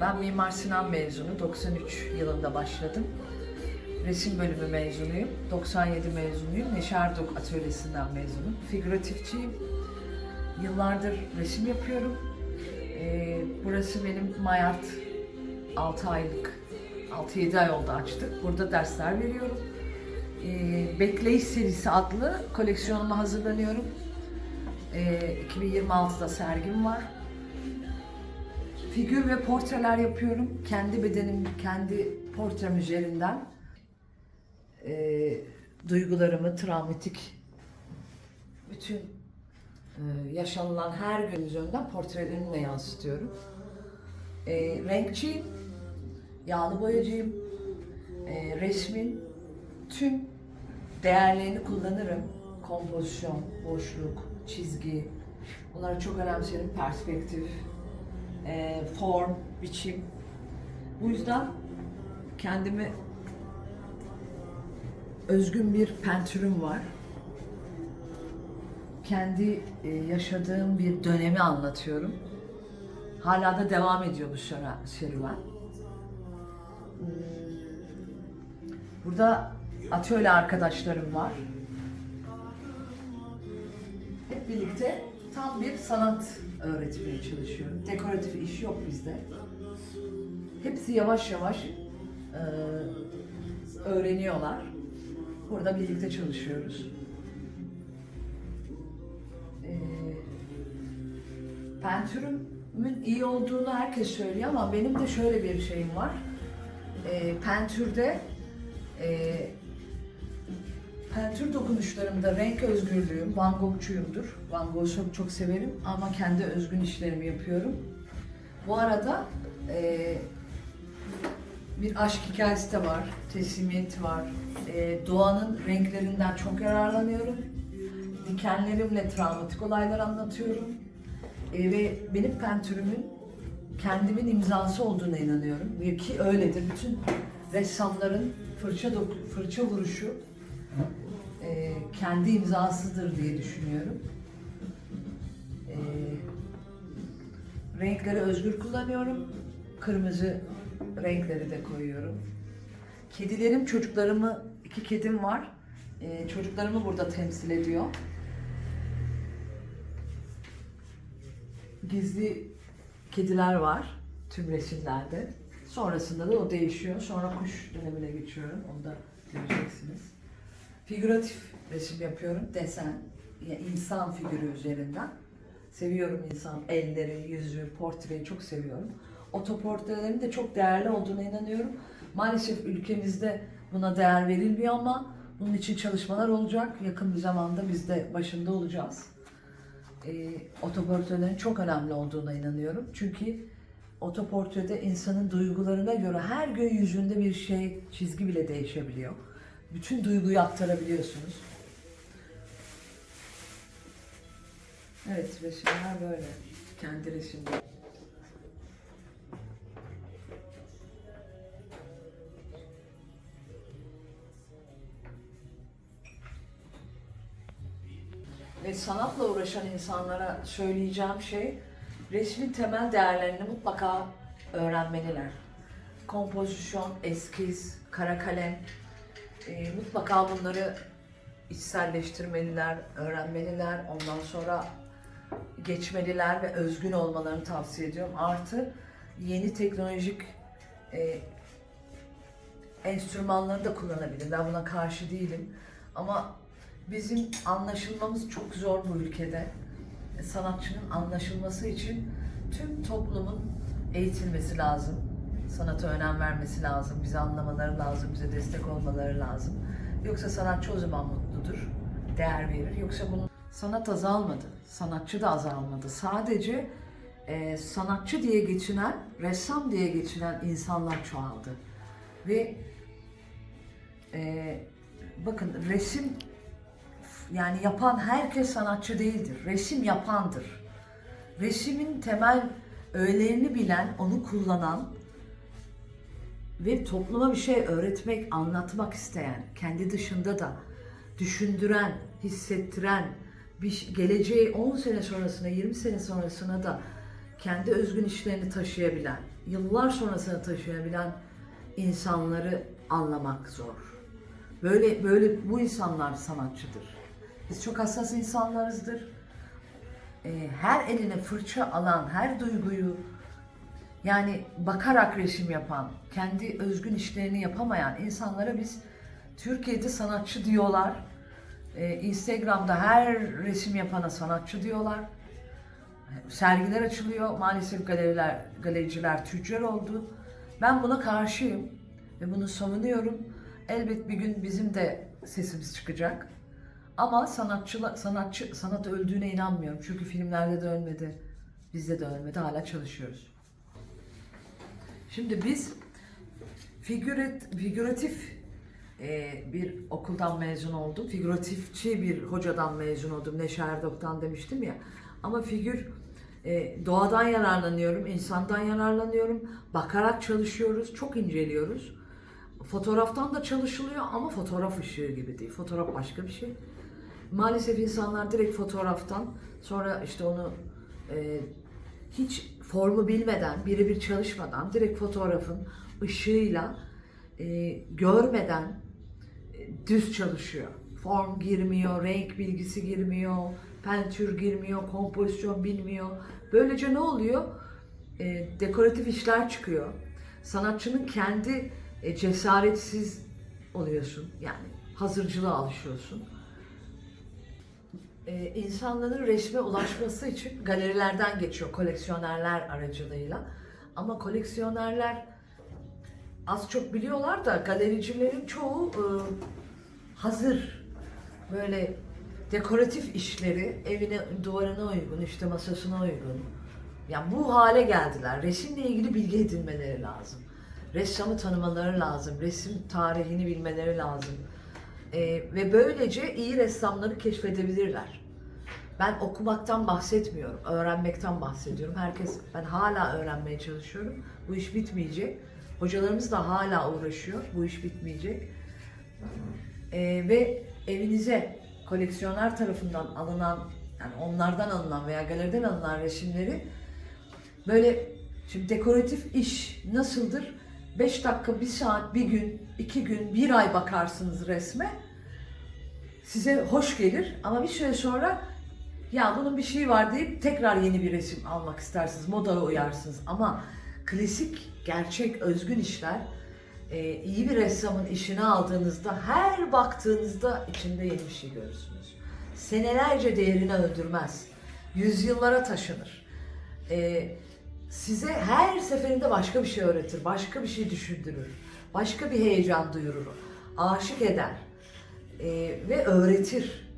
Ben Mimar Sinan mezunu. 93 yılında başladım. Resim bölümü mezunuyum. 97 mezunuyum. Neşerdok atölyesinden mezunum. Figüratifçiyim. Yıllardır resim yapıyorum. Ee, burası benim Mayart 6 aylık, 6-7 ay oldu açtık. Burada dersler veriyorum. Ee, Bekleyiş serisi adlı koleksiyonuma hazırlanıyorum. Ee, 2026'da sergim var. Figür ve portreler yapıyorum. Kendi bedenim, kendi portrem üzerinden. Ee, duygularımı, travmatik bütün e, yaşanılan her gün üzerinden portrelerimle yansıtıyorum. Ee, renkçiyim, yağlı boyacıyım. Ee, resmin tüm değerlerini kullanırım. Kompozisyon, boşluk, çizgi. Bunları çok önemserim. Perspektif, e, form, biçim. Bu yüzden kendimi özgün bir pentürüm var. Kendi e, yaşadığım bir dönemi anlatıyorum. Hala da devam ediyor bu serüven. Burada atölye arkadaşlarım var. Hep birlikte tam bir sanat öğretmeye çalışıyorum. Dekoratif iş yok bizde. Hepsi yavaş yavaş e, öğreniyorlar. Burada birlikte çalışıyoruz. E, pentürümün iyi olduğunu herkes söylüyor ama benim de şöyle bir şeyim var. E, pentürde e, Pentür dokunuşlarımda renk özgürlüğüm, Van Gogh'çuyumdur. Van Gogh'u çok, çok severim ama kendi özgün işlerimi yapıyorum. Bu arada eee, bir aşk hikayesi de var, teslimiyet var. Eee, doğanın renklerinden çok yararlanıyorum. Dikenlerimle travmatik olaylar anlatıyorum. Eee, ve benim pentürümün kendimin imzası olduğuna inanıyorum. Ki öyledir. Bütün ressamların fırça doku- fırça vuruşu e, kendi imzasıdır diye düşünüyorum. E, renkleri özgür kullanıyorum. Kırmızı renkleri de koyuyorum. Kedilerim, çocuklarımı, iki kedim var. E, çocuklarımı burada temsil ediyor. Gizli kediler var tüm resimlerde. Sonrasında da o değişiyor. Sonra kuş dönemine geçiyorum. Onu da göreceksiniz. Figüratif resim yapıyorum. Desen, yani insan figürü üzerinden. Seviyorum insan elleri, yüzü, portreyi çok seviyorum. Otoportrelerin de çok değerli olduğuna inanıyorum. Maalesef ülkemizde buna değer verilmiyor ama bunun için çalışmalar olacak. Yakın bir zamanda biz de başında olacağız. E, otoportrelerin çok önemli olduğuna inanıyorum. Çünkü otoportrede insanın duygularına göre her gün yüzünde bir şey, çizgi bile değişebiliyor. Bütün duyguyu aktarabiliyorsunuz. Evet, resimler böyle. Kendi resimleri. Ve sanatla uğraşan insanlara söyleyeceğim şey, resmin temel değerlerini mutlaka öğrenmeliler. Kompozisyon, eskiz, kara kalem, e, mutlaka bunları içselleştirmeliler, öğrenmeliler. Ondan sonra geçmeliler ve özgün olmalarını tavsiye ediyorum. Artı yeni teknolojik e, enstrümanları da kullanabilirler. Buna karşı değilim. Ama bizim anlaşılmamız çok zor bu ülkede. Sanatçının anlaşılması için tüm toplumun eğitilmesi lazım. Sanata önem vermesi lazım. Bizi anlamaları lazım. Bize destek olmaları lazım. Yoksa sanatçı o zaman mutludur. Değer verir. Yoksa bunun sanat azalmadı. Sanatçı da azalmadı. Sadece e, sanatçı diye geçinen, ressam diye geçinen insanlar çoğaldı. Ve e, bakın resim yani yapan herkes sanatçı değildir. Resim yapandır. Resimin temel öğelerini bilen, onu kullanan ve topluma bir şey öğretmek, anlatmak isteyen, kendi dışında da düşündüren, hissettiren, bir geleceği 10 sene sonrasına, 20 sene sonrasına da kendi özgün işlerini taşıyabilen, yıllar sonrasını taşıyabilen insanları anlamak zor. Böyle böyle bu insanlar sanatçıdır. Biz çok hassas insanlarızdır. Her eline fırça alan, her duyguyu yani bakarak resim yapan, kendi özgün işlerini yapamayan insanlara biz Türkiye'de sanatçı diyorlar. Ee, Instagram'da her resim yapana sanatçı diyorlar. Sergiler açılıyor. Maalesef galeriler, galericiler tüccar oldu. Ben buna karşıyım ve bunu savunuyorum. Elbet bir gün bizim de sesimiz çıkacak. Ama sanatçı, sanatçı sanat öldüğüne inanmıyorum. Çünkü filmlerde de ölmedi, bizde de ölmedi. Hala çalışıyoruz. Şimdi biz figürat, figüratif e, bir okuldan mezun oldum. Figüratifçi bir hocadan mezun oldum. Neşe Erdok'tan demiştim ya. Ama figür e, doğadan yararlanıyorum, insandan yararlanıyorum. Bakarak çalışıyoruz, çok inceliyoruz. Fotoğraftan da çalışılıyor ama fotoğraf ışığı gibi değil. Fotoğraf başka bir şey. Maalesef insanlar direkt fotoğraftan sonra işte onu e, hiç formu bilmeden, birebir çalışmadan direkt fotoğrafın ışığıyla e, görmeden e, düz çalışıyor. Form girmiyor, renk bilgisi girmiyor, pentür girmiyor, kompozisyon bilmiyor. Böylece ne oluyor? E, dekoratif işler çıkıyor. Sanatçının kendi e, cesaretsiz oluyorsun. Yani hazırcılığa alışıyorsun. E, insanların resme ulaşması için galerilerden geçiyor koleksiyonerler aracılığıyla. Ama koleksiyonerler az çok biliyorlar da galericilerin çoğu e, hazır böyle dekoratif işleri evine duvarına uygun işte masasına uygun. Yani bu hale geldiler. Resimle ilgili bilgi edinmeleri lazım. Ressamı tanımaları lazım. Resim tarihini bilmeleri lazım. E, ve böylece iyi ressamları keşfedebilirler. Ben okumaktan bahsetmiyorum, öğrenmekten bahsediyorum. Herkes, ben hala öğrenmeye çalışıyorum. Bu iş bitmeyecek. Hocalarımız da hala uğraşıyor. Bu iş bitmeyecek. Ee, ve evinize koleksiyoner tarafından alınan, yani onlardan alınan veya galeriden alınan resimleri böyle şimdi dekoratif iş nasıldır? 5 dakika, 1 saat, bir gün, iki gün, bir ay bakarsınız resme. Size hoş gelir ama bir süre sonra ya bunun bir şeyi var deyip tekrar yeni bir resim almak istersiniz, modaya uyarsınız. Ama klasik, gerçek, özgün işler e, iyi bir ressamın işini aldığınızda her baktığınızda içinde yeni bir şey görürsünüz. Senelerce değerini öldürmez. Yüzyıllara taşınır. E, size her seferinde başka bir şey öğretir, başka bir şey düşündürür, başka bir heyecan duyurur, aşık eder e, ve öğretir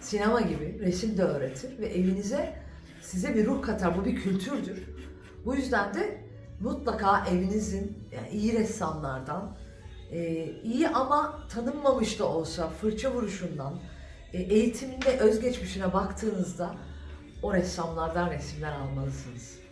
sinema gibi resim de öğretir ve evinize size bir ruh katar. Bu bir kültürdür. Bu yüzden de mutlaka evinizin yani iyi ressamlardan, e, iyi ama tanınmamış da olsa fırça vuruşundan, e, eğitiminde özgeçmişine baktığınızda o ressamlardan resimler almalısınız.